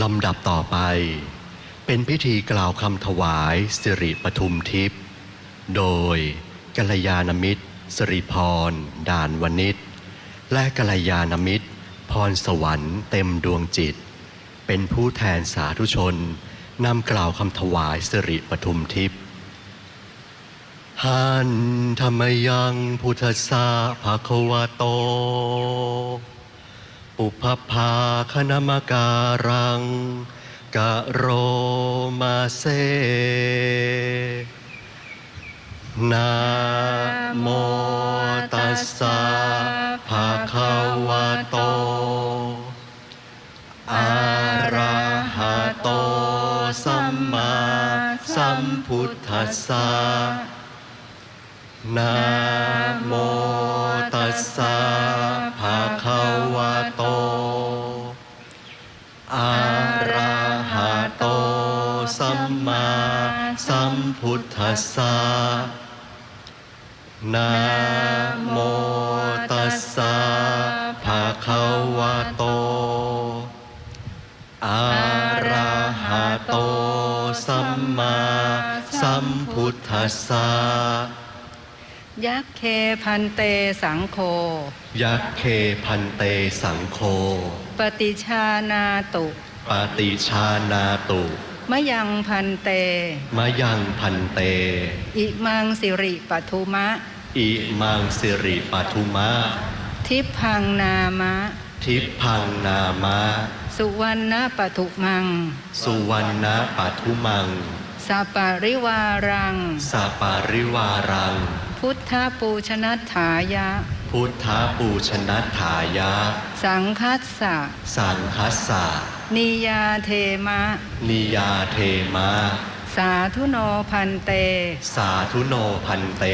ลำดับต่อไป เป็นพิธีกล่าวคำถวายสิริปทุมทิพย์โดยกัลยาณมิตรสิริพร ด่านวณิชและกัลยาณมิตร พรสวรรค์เต็มดวงจิต เป็นผู้แทนสาธุชนนำกล่าวคำถวายสิริปทุมทิพย์หันธรรมยังพุทธสสะภะควโต ปุพพาคณมการังกะโรมาเซนะโมตัสสะภะคะวะโต อะระหะโต สัมมาสัมพุทธัสสะนะโม สัมมาสัมพุทธัสสะนะโมตัสสะภะคะวะโต อะระหะโต สัมมาสัมพุทธัสสะยักเคพันเตสังโฆยักเคพันเตสังโฆปฏิชานาตุปาติชานาตุ มะยังพันเต มะยังพันเต อิมังสิริปทุมะ อิมังสิริปทุมะ ทิพพังนามะ ทิพพังนามะ สุวรรณปทุมัง สุวรรณปทุมัง สัปปะริวารังสาปาริวารัง พุทธปูชนัฏฐายะ พุทธปูชนัฏฐายะ สังคัสสะ สังคัสสะ นิยาเทมะ นิยาเทมะ สาธุโนพันเต สาธุโนพันเต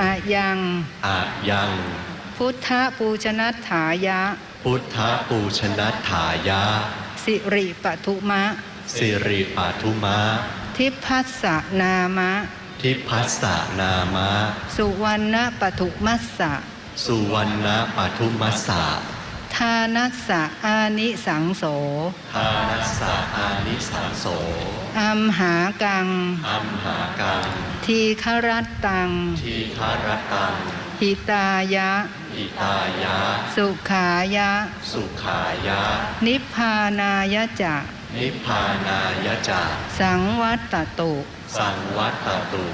อะยังอะยัง พุทธปูชนัฏฐายะ พุทธปูชนัฏฐายะ สิริปทุมะ สิริปทุมะ ทิพพัสสะนามะ ทิพัสสะนามะ สุวรรณปทุมัสสะ สุวรรณปทุมัสสะ ทานัสสะอานิสังโส ทานัสสะอานิสังโส อัมหากัง อัมหากัง ทีครัตตัง ทีคารตัง หิตายะอิตายะ สุขายะ สุขายะ นิพพานายะจะนิพพานายะจาสังวัตตตุ สังวัตตุ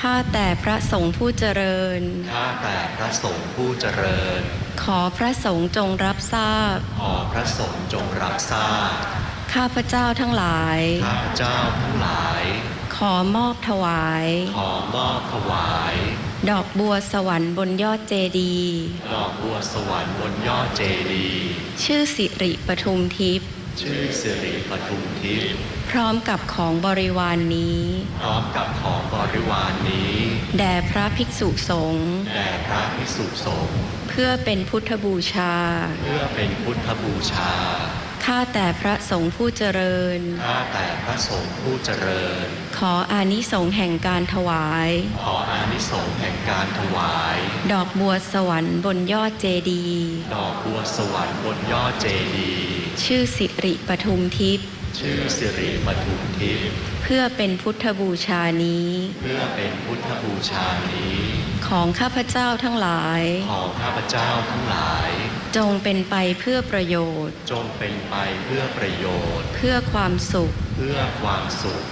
ข้าแต่พระสงฆ์ผู้เจริญ ข้าแต่พระสงฆ์ผู้เจริญ ขอพระสงฆ์จงรับทราบ ขอพระสงฆ์จงรับทราบ ข้าพเจ้าทั้งหลาย ข้าพเจ้าทั้งหลาย ขอมอบถวาย ขอมอบถวาย ดอกบัวสวรรค์บนยอดเจดีย์ ดอกบัวสวรรค์บนยอดเจดีย์ ชื่อสิริปทุมทิพย์ ชื่อสิริปทุมทิพย์ พร้อมกับของบริวารนนี้ พร้อมกับของบริวารนนี้ แด่พระภิกษุสงฆ์ แด่พระภิกษุสงฆ์เพื่อเป็นพุทธบูชา เพื่อเป็นพุทธบูชา ข้าแต่พระสงฆ์ผู้เจริญ ข้าแต่พระสงฆ์ผู้เจริญ ขออานิสงส์แห่งการถวาย ขออานิสงส์แห่งการถวาย ดอกบัวสวรรค์บนยอดเจดีย์ ดอกบัวสวรรค์บนยอดเจดีย์ ชื่อสิริปทุมทิพย์ ชื่อสิริปทุมทิพย์ เพื่อเป็นพุทธบูชานี้ เพื่อเป็นพุทธบูชานี้ ของข้าพเจ้าทั้งหลาย ของข้าพเจ้าทั้งหลาย จงเป็นไปเพื่อประโยชน์ จงเป็นไปเพื่อประโยชน์ เพื่อความสุข เพื่อความสุข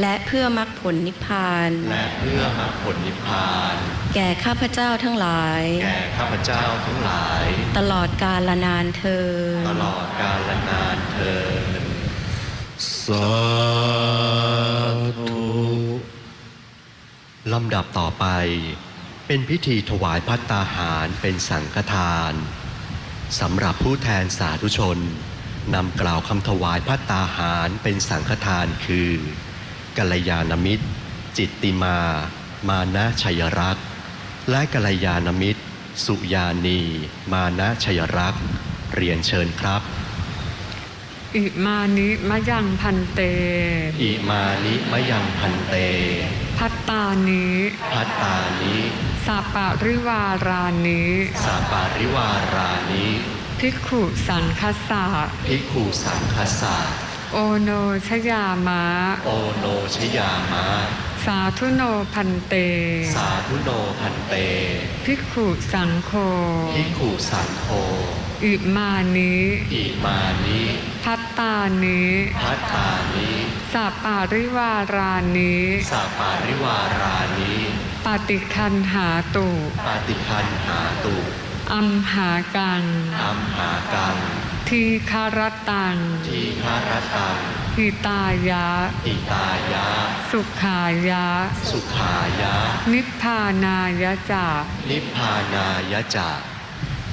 และเพื่อมรรคผลนิพพาน และเพื่อมรรคผลนิพพาน แก่ข้าพเจ้าทั้งหลาย แก่ข้าพเจ้าทั้งหลาย ตลอดกาลนานเธอญตลอดกาลนานเทินสาธุลำดับต่อไป เป็นพิธีถวายพัตตาหารเป็นสังฆทานสำหรับผู้แทนสาธุชนนำกล่าวคำถวายพัตตาหารเป็นสังฆทานคือกัลยาณมิตร จิตติมา มานะชัยรักษ์และกัลยาณมิตร สุยานี มานะชัยรักษ์เรียนเชิญครับ อิมานิมะยังพันเต อิมานิมะยังพันเต พัตตานิพัตตานิสาปาริวารานิสาปาริวารานิอภิกขุสังคสะภิกขุสังคสะโอโนชยามะ โอโนชยามะ สาธุโนพันเต สาธุโนพันเตภิกขุสังโฆภิกขุสังโฆอิมานิอิมานิพัตตานิพัตตานิ สัปปาริวารานิสัปปาริวารานิปฏิคันหาตุปาติคันหาตุอัมหากังอัมหากังทีคารตังทีฆารตังหิตายะอิตายะ สุขายะ สุขายะ นิพพานายะจานิพพานายะจะ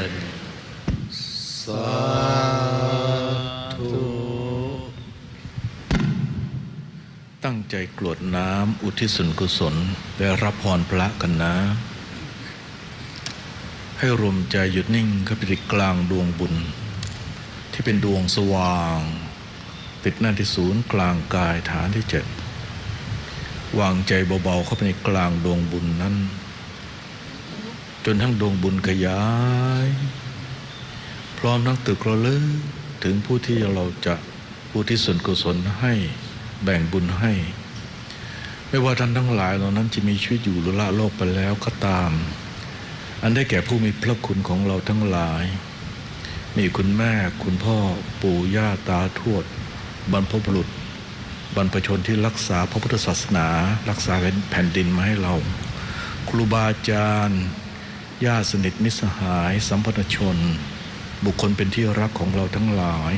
น สาธุ ตั้งใจกรวดน้ำอุทิศส่วนกุศลและรับพรพระกันนะ ให้รวมใจหยุดนิ่งเข้าไปกลางดวงบุญ ที่เป็นดวงสว่าง ติดหน้าที่ศูนย์กลางกายฐานที่เจ็ดวางใจเบาๆเข้าไปในกลางดวงบุญนั้น จนทั้งดวงบุญขยาย พร้อมทั้งตึกระลึกถึงผู้ที่เราจะอุทิศส่วนกุศลให้แบ่งบุญให้ ไม่ว่าท่านทั้งหลายเหล่านั้นจะมีชีวิตอยู่หรือละโลกไปแล้วก็ตาม อันได้แก่ผู้มีพระคุณของเราทั้งหลาย มีคุณแม่คุณพ่อปู่ย่าตาทวด บรรพบุรุษ บรรพชนที่รักษาพระพุทธศาสนา รักษาแผ่นดินมาให้เรา ครูบาอาจารย์ญาติสนิทมิสหาย สัมพันธชน บุคคลเป็นที่รักของเราทั้งหลาย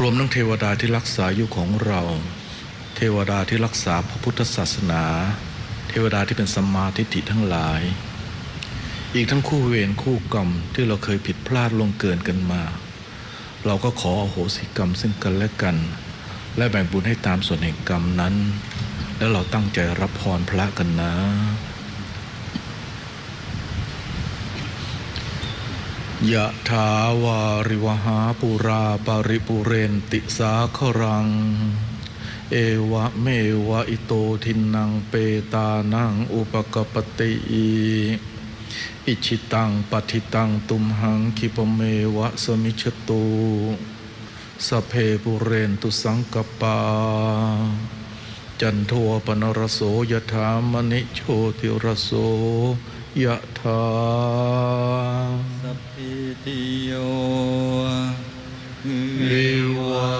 รวมทั้งเทวดาที่รักษาอยู่ของเรา เทวดาที่รักษาพระพุทธศาสนา เทวดาที่เป็นสัมมาทิฏฐิทั้งหลาย อีกทั้งคู่เวรคู่กรรมที่เราเคยผิดพลาดลงเกินกันมา เราก็ขออโหสิกรรมซึ่งกันและกัน และแบ่งบุญให้ตามส่วนแห่งกรรมนั้น แล้วเราตั้งใจรับพรพระกันนะ ยะถาวาริวหาปุราปาริปุเรนติสาครัง เอวะเมวะอิโตทินังเปตานังอุปกปติอิชิตังปฏิตังตุมหังคิปเมวะสมิชตุสเพปุเรนตุสังกปา จันโทปนรโสยถามณิโชติรโส ยะถาสัพพิติโยวิวั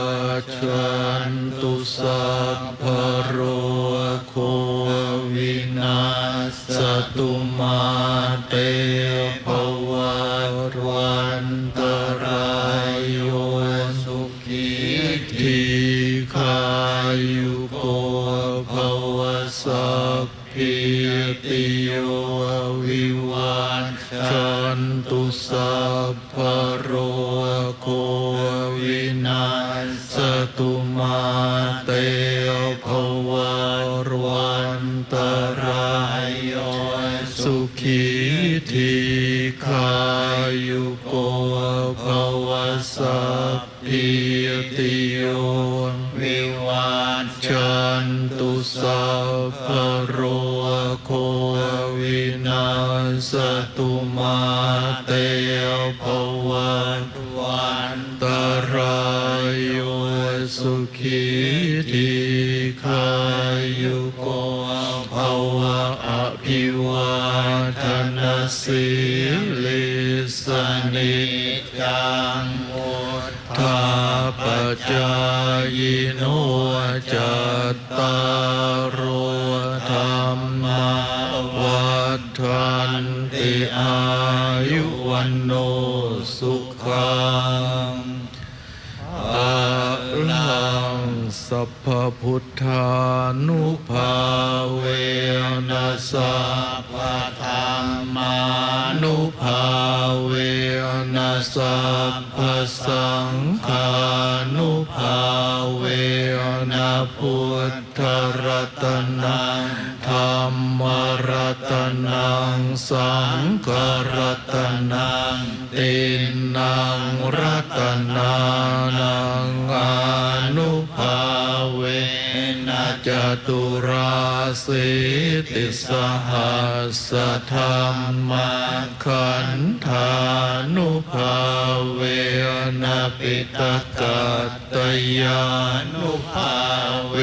ชันตุสัพพะโรโควินาสตุมาเต พิติโยวิวัชชันตุสัพพโรโควินาสตุมาต จังทาปจายจัตารโอธรรมวัฏันติอายุวันโนสุขังอาลังสัพพพุทธานุภาเวนัสสะพะธรรมานุภาเวนัสสะพ นะพุทธรัตนังธรรมรัตนังสังฆรัตนังตินังรัตนานังอา จตุราสิติสหัสธรรมขันธานุภาเวนะปิตกัตตยานุภาเว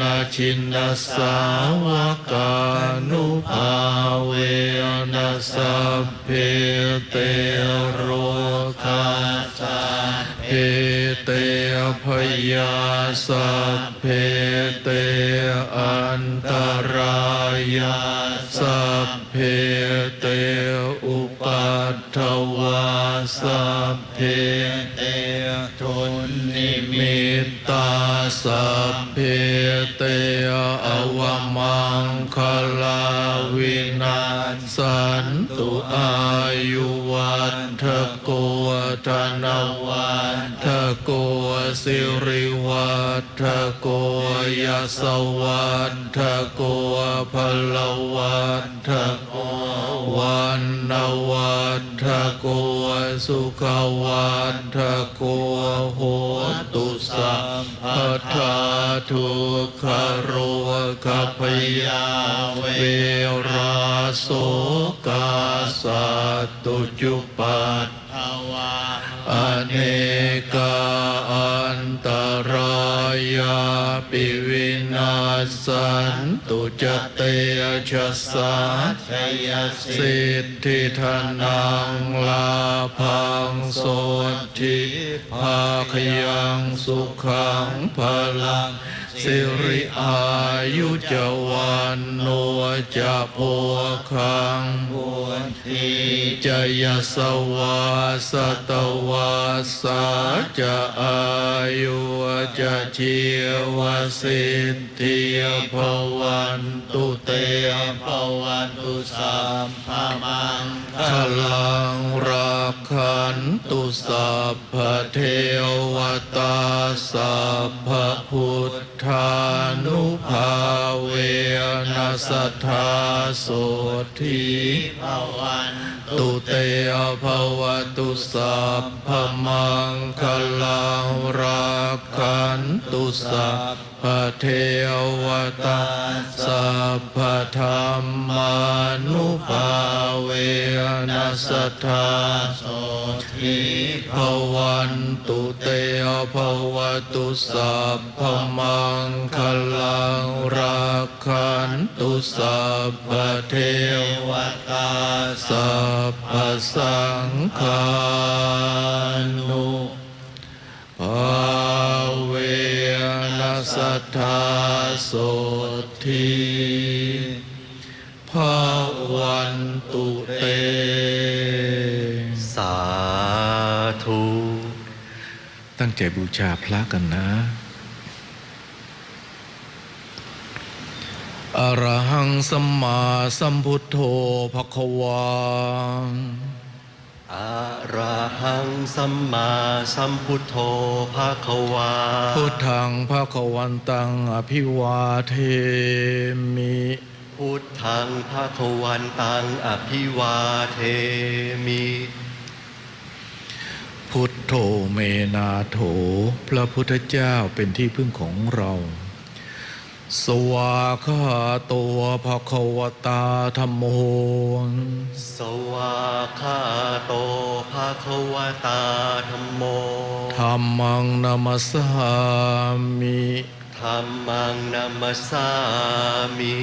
นะชินสาวกานุภาเวนะสัพเพเตโรคาสัพเพเตพยาสัพเพ สัพเพเตอวมังคลาวินาสันตุอายุวัฏโกธนวัฏโกสิริวัฏโกยสวัฏโกพลวัฏ สุขวัฏโกโหตุสัพพทาทุกขโรคพยาเวราโสกาสัตตุจุปัตถวาอเน สันตุจเตชะสัชยสิทธิธนังลาพังโสทิภาคยังสุขังพลัง สิริอายุจวันโนจะโพคังบุทีจยสวาสตวาสาจะอายุจะชีวสิทธิภวันตุเตภวันตุสัมภมังคลัง ขันตุสัพพเทวตาสัพพพุทธานุภาเวนัสธาโสทีภวันตุเตภวตุสัพพมังคลังรักขันตุสัพ เทวตาสัพพธรรมานุภาเวนัสธาโสทีภวันตุเตภวตุสัพพมังคลังรักขันตุสัพพเทวตาสัพพสังฆานุภาเวนัส ทธาโสทีภาวันตุเต สาธุ ตั้งใจบูชาพระกันนะอรหังสัมมาสัมพุทโธภควา อะระหังสัมมาสัมพุทโธภาควา พุทธังภควันตังอภิวาเทมิ พุทธังภาควันตังอภิวาเทมิ พุทโธเมนาโถ พระพุทธเจ้าเป็นที่พึ่งของเรา สวาคาตัวภควตาธรรมโมสวาคาโตภาควตาธรรมโมธรรมังนามัสสามิธรรมังนัมสสามิ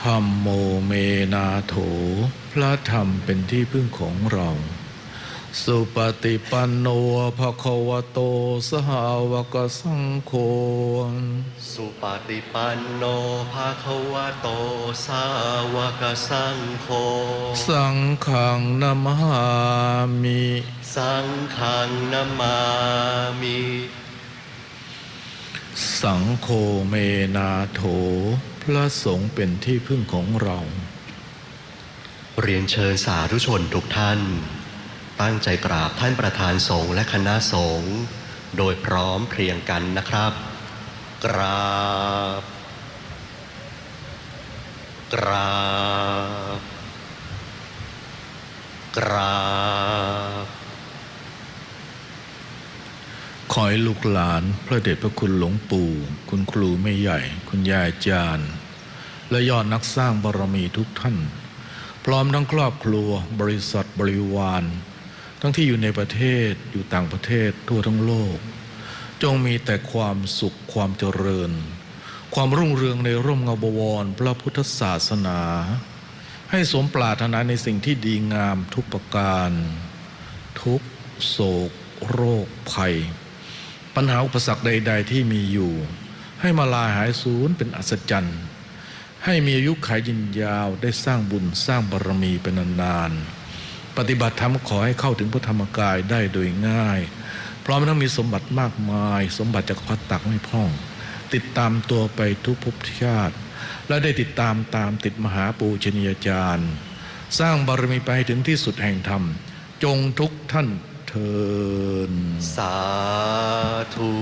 ธรรมโมเมนาโถ พระธรรมเป็นที่พึ่งของเรา สสุปฏิปันโนภะคะวะโตสหาวกสังโฆสุปฏิปันโนภาคะวะโตสาวกสังโฆสังฆังนามามิสังฆังนามามิสังโฆเมนาโถ พระสงฆ์เป็นที่พึ่งของเรา เรียนเชิญสาธุชนทุกท่าน ตั้งใจกราบท่านประธานสงฆ์และคณะสงฆ์โดยพร้อมเพรียงกันนะครับ กราบ กราบ กราบ ขอให้ลูกหลานพระเดชพระคุณหลวงปู่ คุณครูไม่ใหญ่ คุณยายอาจารย์ และยอดนักสร้างบารมีทุกท่าน พร้อมทั้งครอบครัวบริษัทบริวาร ทั้งที่อยู่ในประเทศอยู่ต่างประเทศทั่วทั้งโลก จงมีแต่ความสุขความเจริญ ความรุ่งเรืองในร่มเงาบวรพระพุทธศาสนา ให้สมปรารถนาในสิ่งที่ดีงามทุกประการ ทุกโศก โรคภัย ปัญหาอุปสรรคใด ๆ ที่มีอยู่ ให้มาลายหายสูญเป็นอัศจรรย์ให้มีอายุขายยินยาวได้สร้างบุญสร้างบารมีเป็นนานๆ ปฏิบัติธรรมขอให้เข้าถึงพระธรรมกายได้โดยง่าย พร้อมทั้งมีสมบัติมากมาย สมบัติจากพัดตักไม่พร่อง ติดตามตัวไปทุกภพชาติ และได้ติดตามตามติดมหาปูชนียาจารย์ สร้างบารมีไปถึงที่สุดแห่งธรรม จงทุกท่านเทินสาธุ